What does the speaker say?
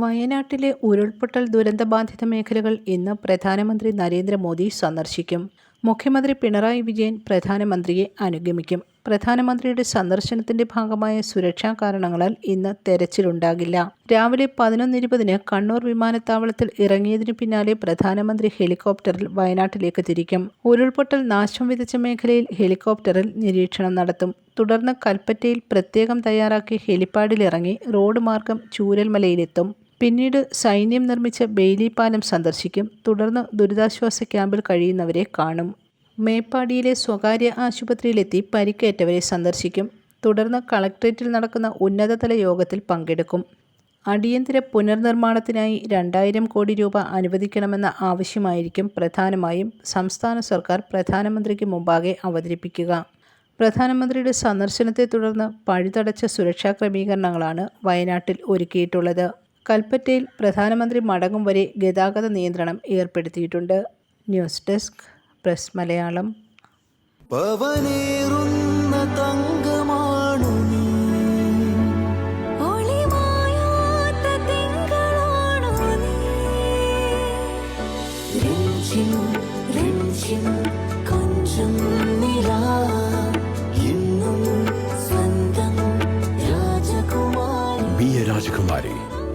വയനാട്ടിലെ ഉരുൾപൊട്ടൽ ദുരന്തബാധിത മേഖലകൾ ഇന്ന് പ്രധാനമന്ത്രി നരേന്ദ്രമോദി സന്ദർശിക്കും. മുഖ്യമന്ത്രി പിണറായി വിജയൻ പ്രധാനമന്ത്രിയെ അനുഗമിക്കും. പ്രധാനമന്ത്രിയുടെ സന്ദർശനത്തിന്റെ ഭാഗമായ സുരക്ഷാ കാരണങ്ങളാൽ ഇന്ന് തെരച്ചിലുണ്ടാകില്ല. രാവിലെ പതിനൊന്ന് ഇരുപതിന് കണ്ണൂർ വിമാനത്താവളത്തിൽ ഇറങ്ങിയതിനു പിന്നാലെ പ്രധാനമന്ത്രി ഹെലികോപ്റ്ററിൽ വയനാട്ടിലേക്ക് തിരിക്കും. ഉരുൾപൊട്ടൽ നാശം വിതച്ച മേഖലയിൽ ഹെലികോപ്റ്ററിൽ നിരീക്ഷണം നടത്തും. തുടർന്ന് കൽപ്പറ്റയിൽ പ്രത്യേകം തയ്യാറാക്കിയ ഹെലിപ്പാഡിലിറങ്ങി റോഡ് മാർഗം ചൂരൽമലയിലെത്തും. പിന്നീട് സൈന്യം നിർമ്മിച്ച ബെയിലി പാലം സന്ദർശിക്കും. തുടർന്ന് ദുരിതാശ്വാസ ക്യാമ്പിൽ കഴിയുന്നവരെ കാണും. മേപ്പാടിയിലെ സ്വകാര്യ ആശുപത്രിയിലെത്തി പരിക്കേറ്റവരെ സന്ദർശിക്കും. തുടർന്ന് കളക്ട്രേറ്റിൽ നടക്കുന്ന ഉന്നതതല യോഗത്തിൽ പങ്കെടുക്കും. അടിയന്തര പുനർനിർമ്മാണത്തിനായി രണ്ടായിരം കോടി രൂപ അനുവദിക്കണമെന്ന ആവശ്യമായിരിക്കും പ്രധാനമായും സംസ്ഥാന സർക്കാർ പ്രധാനമന്ത്രിക്ക് മുമ്പാകെ അവതരിപ്പിക്കുക. പ്രധാനമന്ത്രിയുടെ സന്ദർശനത്തെ തുടർന്ന് പഴുതടച്ച സുരക്ഷാ ക്രമീകരണങ്ങളാണ് വയനാട്ടിൽ ഒരുക്കിയിട്ടുള്ളത്. കൽപ്പറ്റയിൽ പ്രധാനമന്ത്രി മടങ്ങും വരെ ഗതാഗത നിയന്ത്രണം ഏർപ്പെടുത്തിയിട്ടുണ്ട്. News desk press Malayalam. Konjum Nila. എന്നും സ്വന്തം രാജകുമാരി. Be a Rajakumari.